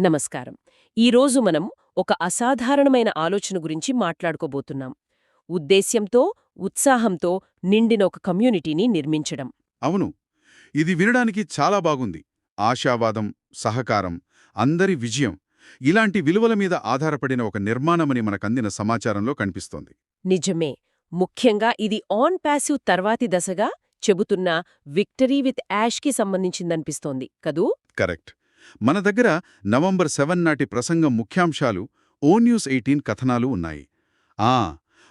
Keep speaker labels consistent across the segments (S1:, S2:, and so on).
S1: నమస్కారం. ఈరోజు మనం ఒక అసాధారణమైన ఆలోచన గురించి మాట్లాడుకోబోతున్నాం. ఉద్దేశ్యంతో ఉత్సాహంతో నిండిన ఒక కమ్యూనిటీని నిర్మించడం.
S2: అవును. ఇది వినడానికి చాలా బాగుంది. ఆశావాదం సహకారం అందరి విజయం ఇలాంటి విలువల మీద ఆధారపడిన ఒక నిర్మాణమని మనకందిన సమాచారంలో కనిపిస్తోంది.
S1: నిజమే. ముఖ్యంగా ఇది ఆన్ ప్యాసివ్ తర్వాతి దశగా చెబుతున్న విక్టరీ విత్ యాష్కి సంబంధించిందనిపిస్తోంది కదూ?
S2: కరెక్ట్. మన దగ్గర నవంబర్ సెవెన్ నాటి ప్రసంగం ముఖ్యాంశాలు ఓ న్యూస్ ఎయిటీన్ కథనాలు ఉన్నాయి. ఆ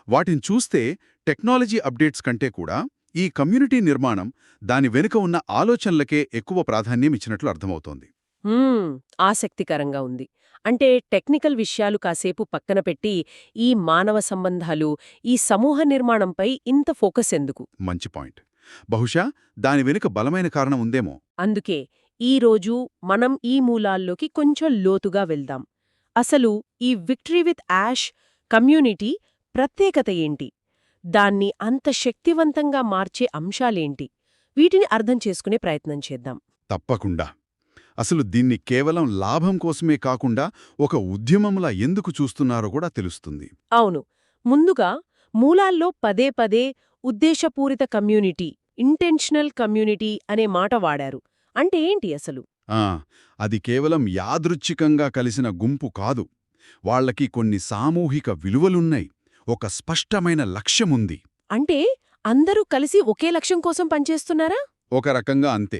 S2: వాటిని చూస్తే టెక్నాలజీ అప్డేట్స్ కంటే కూడా ఈ కమ్యూనిటీ నిర్మాణం దాని వెనుక ఉన్న ఆలోచనలకే ఎక్కువ ప్రాధాన్యం ఇచ్చినట్లు అర్థమవుతోంది.
S1: ఆసక్తికరంగా ఉంది. అంటే టెక్నికల్ విషయాలు కాసేపు పక్కన పెట్టి ఈ మానవ సంబంధాలు ఈ సమూహ నిర్మాణంపై ఇంత ఫోకస్ ఎందుకు?
S2: మంచి పాయింట్. బహుశా దాని వెనుక బలమైన కారణం ఉందేమో.
S1: అందుకే ఈరోజు మనం ఈ మూలాల్లోకి కొంచెం లోతుగా వెళ్దాం. అసలు ఈ విక్టరీ విత్ యాష్ కమ్యూనిటీ ప్రత్యేకత ఏంటి? దాన్ని అంత శక్తివంతంగా మార్చే అంశాలేంటి? వీటిని అర్థం చేసుకునే ప్రయత్నం చేద్దాం.
S2: తప్పకుండా. అసలు దీన్ని కేవలం లాభం కోసమే కాకుండా ఒక ఉద్యమంలా ఎందుకు చూస్తున్నారో కూడా తెలుస్తుంది.
S1: అవును. ముందుగా మూలాల్లో పదే పదే ఉద్దేశపూరిత కమ్యూనిటీ ఇంటెన్షనల్ కమ్యూనిటీ అనే మాట వాడారు. అంటే ఏంటి అసలు?
S2: ఆ అది కేవలం యాదృచ్ఛికంగా కలిసిన గుంపు కాదు. వాళ్ళకి కొన్ని సామూహిక విలువలున్నాయి. ఒక స్పష్టమైన లక్ష్యముంది.
S1: అంటే అందరూ కలిసి ఒకే లక్ష్యం కోసం పనిచేస్తున్నారా?
S2: ఒక రకంగా అంతే.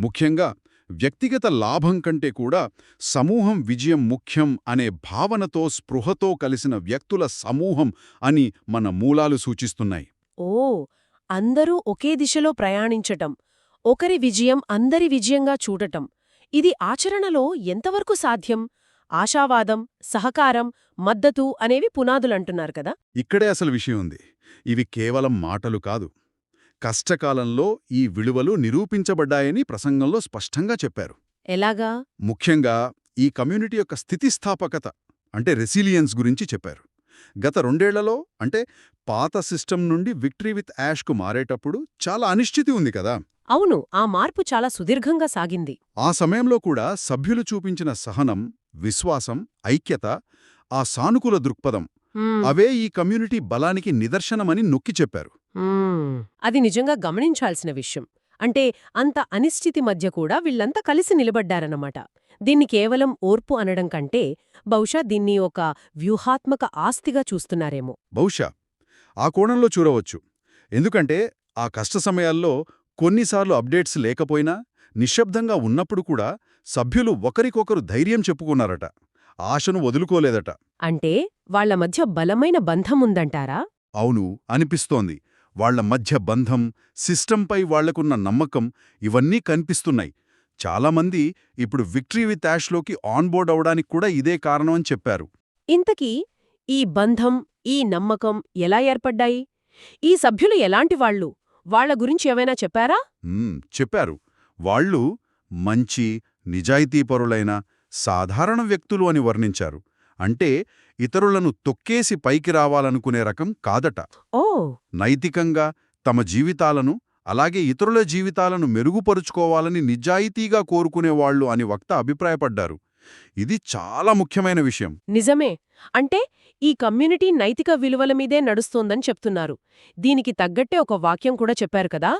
S2: ముఖ్యంగా వ్యక్తిగత లాభం కంటే కూడా సమూహం విజయం ముఖ్యం అనే భావనతో స్పృహతో కలిసిన వ్యక్తుల సమూహం అని మన మూలాలు సూచిస్తున్నాయి.
S1: ఓ అందరూ ఒకే దిశలో ప్రయాణించటం. ఒకరి విజయం అందరి విజయంగా చూడటం. ఇది ఆచరణలో ఎంతవరకు సాధ్యం? ఆశావాదం సహకారం మద్దతు అనేవి పునాదులంటున్నారు కదా?
S2: ఇక్కడే అసలు విషయం ఉంది. ఇవి కేవలం మాటలు కాదు. కష్టకాలంలో ఈ విలువలు నిరూపించబడ్డాయని ప్రసంగంలో స్పష్టంగా చెప్పారు.
S1: ఎలాగా?
S2: ముఖ్యంగా ఈ కమ్యూనిటీ యొక్క స్థితిస్థాపకత అంటే రెసిలియన్స్ గురించి చెప్పారు. గత రెండేళ్ళలో అంటే పాత సిస్టమ్ నుండి విక్టరీ విత్ యాష్కు మారేటప్పుడు చాలా అనిశ్చితి ఉంది కదా.
S1: అవును ఆ మార్పు చాలా సుదీర్ఘంగా సాగింది.
S2: ఆ సమయంలో కూడా సభ్యులు చూపించిన సహనం విశ్వాసం ఐక్యత ఆ సానుకూల దృక్పథం అవే ఈ కమ్యూనిటీ బలానికి నిదర్శనమని నొక్కి చెప్పారు.
S1: అది నిజంగా గమనించాల్సిన విషయం. అంటే అంత అనిశ్చితి మధ్య కూడా వీళ్ళంతా కలిసి నిలబడ్డారన్నమాట. దీన్ని కేవలం ఓర్పు అనడం కంటే బహుశా దీన్ని ఒక వ్యూహాత్మక ఆస్తిగా చూస్తున్నారేమో.
S2: బహుశా. ఆ కోణంలో చూడవచ్చు. ఎందుకంటే ఆ కష్ట సమయాల్లో కొన్నిసార్లు అప్డేట్స్ లేకపోయినా నిశ్శబ్దంగా ఉన్నప్పుడు కూడా సభ్యులు ఒకరికొకరు ధైర్యం చెప్పుకున్నారట. ఆశను వదులుకోలేదట.
S1: అంటే వాళ్ళ మధ్య బలమైన బంధం ఉందంటారా?
S2: అవును అనిపిస్తోంది. వాళ్ళ మధ్య బంధం సిస్టంపై వాళ్ళకున్న నమ్మకం ఇవన్నీ కనిపిస్తున్నాయి. చాలామంది ఇప్పుడు విక్టరీ విత్ యాష్లోకి ఆన్బోర్డ్ అవడానికి కూడా ఇదే కారణం అని చెప్పారు.
S1: ఇంతకీ ఈ బంధం ఈ నమ్మకం ఎలా ఏర్పడ్డాయి? ఈ సభ్యులు ఎలాంటి వాళ్ళు? వాళ్ళ గురించి ఏమైనా చెప్పారా?
S2: చెప్పారు. వాళ్ళు మంచి నిజాయితీపరులైన సాధారణ వ్యక్తులు అని వర్ణించారు. అంటే ఇతరులను తొక్కేసి పైకి రావాలనుకునే రకం కాదట.
S1: ఓ!
S2: నైతికంగా తమ జీవితాలను అలాగే ఇతరుల జీవితాలను మెరుగుపరుచుకోవాలని నిజాయితీగా కోరుకునేవాళ్ళు అని వక్త అభిప్రాయపడ్డారు. ఇది చాలా ముఖ్యమైన విషయం.
S1: నిజమే. అంటే ఈ కమ్యూనిటీ నైతిక విలువల మీదే నడుస్తోందని చెప్తున్నారు. దీనికి తగ్గట్టే ఒక వాక్యం కూడా చెప్పారు కదా?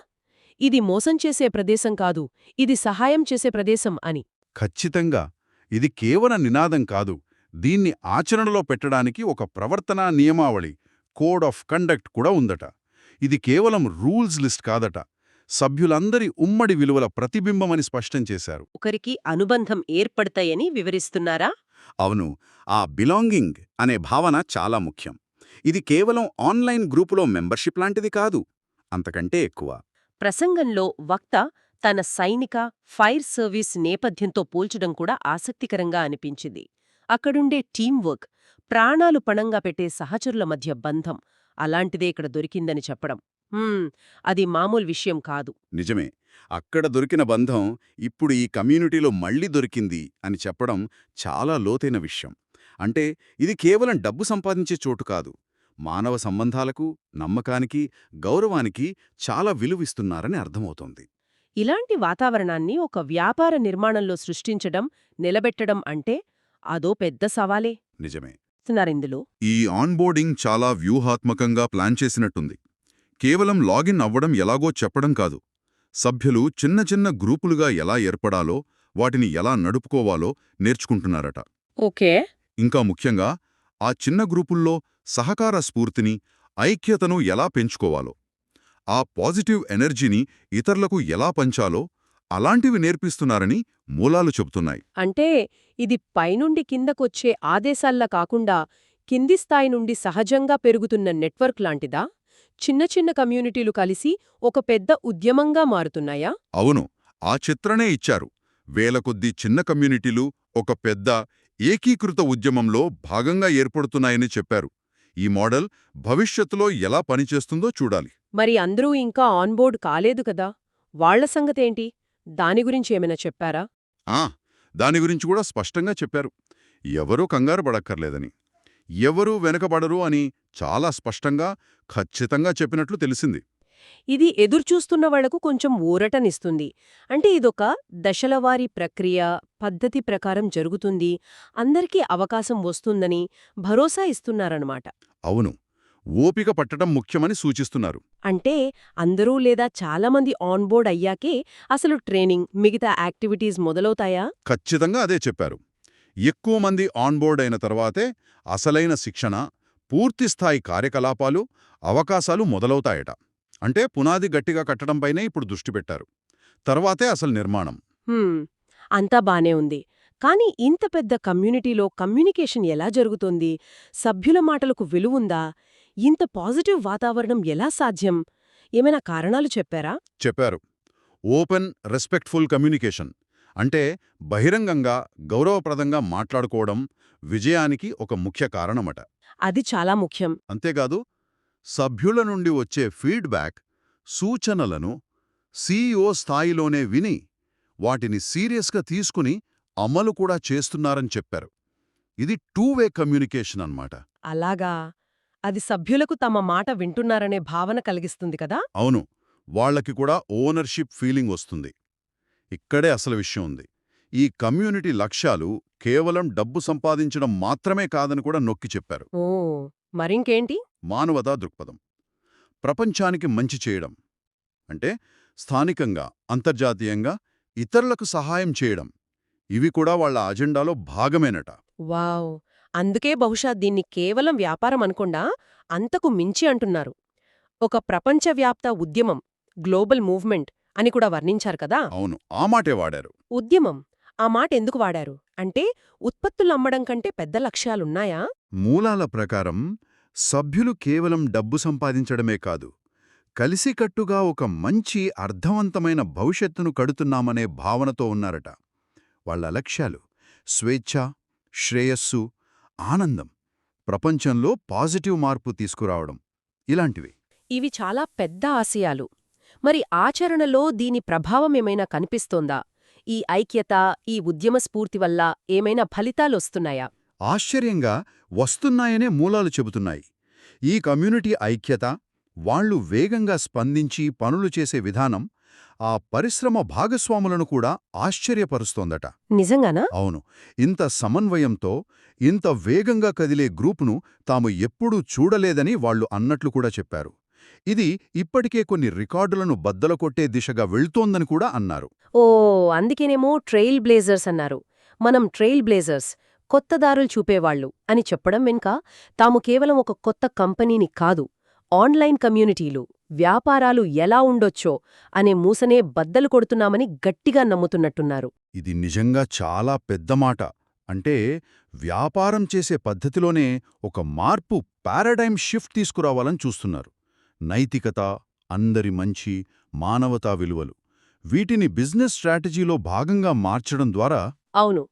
S1: ఇది మోసం చేసే ప్రదేశం కాదు ఇది సహాయం చేసే ప్రదేశం అని.
S2: ఖచ్చితంగా. ఇది కేవల నినాదం కాదు. దీన్ని ఆచరణలో పెట్టడానికి ఒక ప్రవర్తనా నియమావళి కోడ్ ఆఫ్ కండక్ట్ కూడా ఉందట. ఇది కేవలం రూల్స్ లిస్ట్ కాదట. సభ్యులందరి ఉమ్మడి విలువల ప్రతిబింబమని స్పష్టం చేశారు.
S1: ఒకరికి అనుబంధం ఏర్పడతాయని వివరిస్తున్నారా?
S3: అవును. ఆ బిలాంగింగ్ అనే భావన చాలా ముఖ్యం. ఇది కేవలం ఆన్లైన్ గ్రూపులో మెంబర్షిప్ లాంటిది కాదు అంతకంటే ఎక్కువ.
S1: ప్రసంగంలో వక్త తన సైనిక ఫైర్ సర్వీస్ నేపథ్యంతో పోల్చడం కూడా ఆసక్తికరంగా అనిపించింది. అక్కడుండే టీంవర్క్ ప్రాణాలు పణంగా పెట్టే సహచరుల మధ్య బంధం అలాంటిదే ఇక్కడ దొరికిందని చెప్పడం. అది మామూలు విషయం కాదు.
S3: నిజమే. అక్కడ దొరికిన బంధం ఇప్పుడు ఈ కమ్యూనిటీలో మళ్ళీ దొరికింది అని చెప్పడం చాలా లోతైన విషయం. అంటే ఇది కేవలం డబ్బు సంపాదించే చోటు కాదు. మానవ సంబంధాలకు నమ్మకానికి గౌరవానికి చాలా విలువిస్తున్నారని అర్థమవుతోంది.
S1: ఇలాంటి వాతావరణాన్ని ఒక వ్యాపార నిర్మాణంలో సృష్టించడం నిలబెట్టడం అంటే అదో పెద్ద సవాలే.
S3: నిజమే.
S1: ఇస్తున్నారిందులో
S2: ఈ ఆన్బోర్డింగ్ చాలా వ్యూహాత్మకంగా ప్లాన్ చేసినట్టుంది. కేవలం లాగిన్ అవ్వడం ఎలాగో చెప్పడం కాదు. సభ్యులు చిన్న చిన్న గ్రూపులుగా ఎలా ఏర్పడాలో వాటిని ఎలా నడుపుకోవాలో నేర్చుకుంటున్నారట.
S1: ఓకే.
S2: ఇంకా ముఖ్యంగా ఆ చిన్న గ్రూపుల్లో సహకార స్ఫూర్తిని ఐక్యతను ఎలా పెంచుకోవాలో ఆ పాజిటివ్ ఎనర్జీని ఇతరులకు ఎలా పంచాలో అలాంటివి నేర్పిస్తున్నారని మూలాలు చెబుతున్నాయి.
S1: అంటే ఇది పైనుండి కిందకొచ్చే ఆదేశాల్లా కాకుండా కింది స్థాయి నుండి సహజంగా పెరుగుతున్న నెట్వర్క్ లాంటిదా? చిన్న చిన్న కమ్యూనిటీలు కలిసి ఒక పెద్ద ఉద్యమంగా మారుతున్నాయా?
S2: అవును ఆ చిత్రనే ఇచ్చారు. వేల కొద్దీ చిన్న కమ్యూనిటీలు ఒక పెద్ద ఏకీకృత ఉద్యమంలో భాగంగా ఏర్పడుతున్నాయని చెప్పారు. ఈ మోడల్ భవిష్యత్తులో ఎలా పనిచేస్తుందో చూడాలి.
S1: మరి అందరూ ఇంకా ఆన్బోర్డ్ కాలేదు కదా? వాళ్ళ సంగతేంటి? దాని గురించి ఏమైనా చెప్పారా?
S2: ఆ దాని గురించి కూడా స్పష్టంగా చెప్పారు. ఎవరూ కంగారు పడక్కర్లేదని. ఎవరూ వెనకబడరు అని చాలా స్పష్టంగా ఖచ్చితంగా చెప్పినట్లు తెలిసింది.
S1: ఇది ఎదుర్చూస్తున్న వాళ్ళకు కొంచెం ఊరటనిస్తుంది. అంటే ఇదొక దశలవారీ ప్రక్రియ పద్ధతి ప్రకారం జరుగుతుంది అందరికీ అవకాశం వస్తుందని భరోసా ఇస్తున్నారన్నమాట.
S2: అవును. ఓపిక పట్టడం ముఖ్యమని సూచిస్తున్నారు.
S1: అంటే అందరూ లేదా చాలామంది ఆన్బోర్డ్ అయ్యాకే అసలు ట్రైనింగ్ మిగతా యాక్టివిటీస్ మొదలవుతాయా?
S2: ఖచ్చితంగా అదే చెప్పారు. ఎక్కువ మంది ఆన్బోర్డ్ అయిన తర్వాతే అసలైన శిక్షణ పూర్తిస్థాయి కార్యకలాపాలు అవకాశాలు మొదలవుతాయట. అంటే పునాది గట్టిగా కట్టడంపైనే ఇప్పుడు దృష్టి పెట్టారు. తర్వాతే అసలు నిర్మాణం.
S1: అంతా బానే ఉంది. కానీ ఇంత పెద్ద కమ్యూనిటీలో కమ్యూనికేషన్ ఎలా జరుగుతోంది? సభ్యుల మాటలకు విలువుందా? ఇంత పాజిటివ్ వాతావరణం ఎలా సాధ్యం? ఏమైనా కారణాలు చెప్పారా?
S2: చెప్పారు. Open respectful communication. అంటే బహిరంగంగా గౌరవప్రదంగా మాట్లాడుకోవడం విజయానికి ఒక ముఖ్య కారణమట.
S1: అది చాలా ముఖ్యం.
S2: అంతేకాదు సభ్యుల నుండి వచ్చే ఫీడ్బ్యాక్ సూచనలను సీఈఓ స్థాయిలోనే విని వాటిని సీరియస్గా తీసుకుని అమలు కూడా చేస్తున్నారని చెప్పారు. ఇది టూ వే కమ్యూనికేషన్ అన్నమాట.
S1: అలాగా? అది సభ్యులకు తమ మాట వింటున్నారనే భావన కలిగిస్తుంది కదా?
S2: అవును. వాళ్ళకి కూడా ఓనర్షిప్ ఫీలింగ్ వస్తుంది. ఇక్కడే అసలు విషయం ఉంది. ఈ కమ్యూనిటీ లక్ష్యాలు కేవలం డబ్బు సంపాదించడం మాత్రమే కాదని కూడా నొక్కి చెప్పారు.
S1: ఓ! మరింకేంటి?
S2: మానవతా దృక్పథం. ప్రపంచానికి మంచి చేయడం. అంటే స్థానికంగా అంతర్జాతీయంగా ఇతరులకు సహాయం చేయడం. ఇవి కూడా వాళ్ళ అజెండాలో భాగమేనట.
S1: వావ్! అందుకే బహుశా దీన్ని కేవలం వ్యాపారం అనుకుండా అంతకు మించి అంటున్నారు. ఒక ప్రపంచవ్యాప్త ఉద్యమం గ్లోబల్ మూవ్మెంట్ అని కూడా వర్ణించారు కదా?
S2: అవును ఆ మాటే వాడారు.
S1: ఉద్యమం ఆ మాట ఎందుకు వాడారు? అంటే ఉత్పత్తులు అమ్మడం కంటే పెద్ద లక్ష్యాలున్నాయా?
S2: మూలాల ప్రకారం సభ్యులు కేవలం డబ్బు సంపాదించడమే కాదు కలిసికట్టుగా ఒక మంచి అర్థవంతమైన భవిష్యత్తును కడుతున్నామనే భావనతో ఉన్నారట. వాళ్ళ లక్ష్యాలు స్వేచ్ఛ శ్రేయస్సు ఆనందం ప్రపంచంలో పాజిటివ్ మార్పు తీసుకురావడం ఇలాంటివి.
S1: ఇవి చాలా పెద్ద ఆశయాలు. మరి ఆచరణలో దీని ప్రభావం ఏమైనా కనిపిస్తోందా? ఈ ఐక్యత ఈ ఉద్యమ స్ఫూర్తి వల్ల ఏమైనా ఫలితాలొస్తున్నాయా
S2: ఆశ్చర్యంగా వస్తున్నాయనే మూలాలు చెబుతున్నాయి. ఈ కమ్యూనిటీ ఐక్యత వాళ్ళు వేగంగా స్పందించి పనులు చేసే విధానం ఆ పరిశ్రమ భాగస్వాములను కూడా ఆశ్చర్యపరుస్తోందట.
S1: నిజంగానా?
S2: అవును. ఇంత సమన్వయంతో ఇంత వేగంగా కదిలే గ్రూపును తాము ఎప్పుడూ చూడలేదని వాళ్ళు అన్నట్లు కూడా చెప్పారు. ఇది ఇప్పటికే కొన్ని రికార్డులను బద్దలకొట్టే దిశగా వెళ్తోందని కూడా అన్నారు.
S1: ఓ అందుకేనేమో ట్రెయిల్ బ్లేజర్స్ అన్నారు. మనం ట్రెయిల్ బ్లేజర్స్ కొత్త దారులు చూపేవాళ్ళు అని చెప్పడం వెనుక తాము కేవలం ఒక కొత్త కంపెనీని కాదు ఆన్లైన్ కమ్యూనిటీలు వ్యాపారాలు ఎలా ఉండొచ్చో అనే మూసనే బద్దలు కొడుతున్నామని గట్టిగా నమ్ముతున్నట్టున్నారు.
S2: ఇది నిజంగా చాలా పెద్ద మాట. అంటే వ్యాపారం చేసే పద్ధతిలోనే ఒక మార్పు పారాడైమ్ షిఫ్ట్ తీసుకురావాలని చూస్తున్నారు. నైతికత అందరి మంచి మానవతా విలువలు. వీటిని బిజినెస్ స్ట్రాటజీలో భాగంగా మార్చడం ద్వారా
S1: అవును.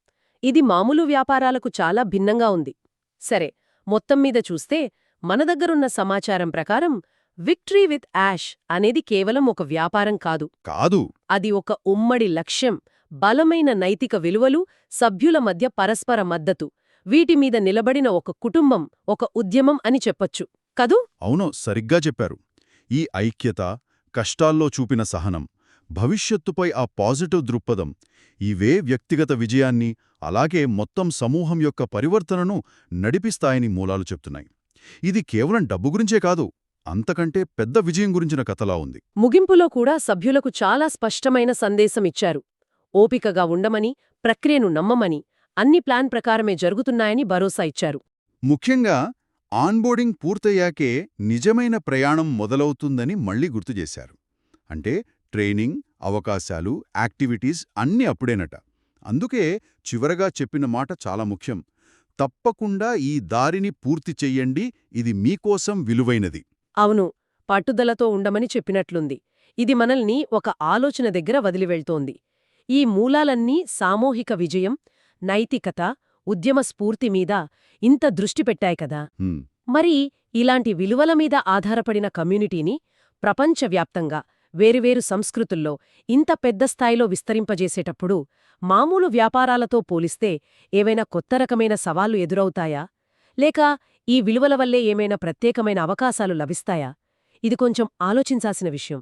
S1: ఇది మామూలు వ్యాపారాలకు చాలా భిన్నంగా ఉంది. సరే మొత్తం మీద చూస్తే మన దగ్గరున్న సమాచారం ప్రకారం విక్టరీ విత్ యాష్ అనేది కేవలం ఒక వ్యాపారం కాదు.
S2: కాదు.
S1: అది ఒక ఉమ్మడి లక్ష్యం బలమైన నైతిక విలువలు సభ్యుల మధ్య పరస్పర మద్దతు వీటి మీద నిలబడిన ఒక కుటుంబం ఒక ఉద్యమం అని చెప్పొచ్చు. కదూ?
S2: అవును సరిగ్గా చెప్పారు. ఈ ఐక్యత కష్టాల్లో చూపిన సహనం భవిష్యత్తుపై ఆ పాజిటివ్ దృక్పథం ఇవే వ్యక్తిగత విజయాన్ని అలాగే మొత్తం సమూహం యొక్క పరివర్తనను నడిపిస్తాయని మూలాలు చెప్తున్నాయి. ఇది కేవలం డబ్బు గురించే కాదు అంతకంటే పెద్ద విజయం గురించిన కథలా ఉంది.
S1: ముగింపులో కూడా సభ్యులకు చాలా స్పష్టమైన సందేశం ఇచ్చారు. ఓపికగా ఉండమని ప్రక్రియను నమ్మమని అన్ని ప్లాన్ ప్రకారమే జరుగుతున్నాయని భరోసా ఇచ్చారు.
S2: ముఖ్యంగా ఆన్బోర్డింగ్ పూర్తయ్యాకే నిజమైన ప్రయాణం మొదలవుతుందని మళ్ళీ గుర్తుచేశారు అంటే ట్రైనింగ్ అవకాశాలు యాక్టివిటీస్ అన్నీ అప్పుడేనట. అందుకే చివరగా చెప్పిన మాట చాలా ముఖ్యం. తప్పకుండా ఈ దారిని పూర్తి చెయ్యండి. ఇది మీకోసం విలువైనది.
S1: అవును పట్టుదలతో ఉండమని చెప్పినట్లుంది. ఇది మనల్ని ఒక ఆలోచన దగ్గర వదిలివెళ్తోంది. ఈ మూలాలన్నీ సామూహిక విజయం నైతికత ఉద్యమ స్ఫూర్తి మీద ఇంత దృష్టి పెట్టాయి కదా. మరి ఇలాంటి విలువల మీద ఆధారపడిన కమ్యూనిటీని ప్రపంచవ్యాప్తంగా వేరువేరు సంస్కృతుల్లో ఇంత పెద్ద స్థాయిలో విస్తరింపజేసేటప్పుడు మామూలు వ్యాపారాలతో పోలిస్తే ఏవైనా కొత్త రకమైన సవాళ్ళు ఎదురవుతాయా? లేక ఈ విలువల వల్లే ఏమైనా ప్రత్యేకమైన అవకాశాలు లభిస్తాయా? ఇది కొంచెం ఆలోచించాల్సిన విషయం.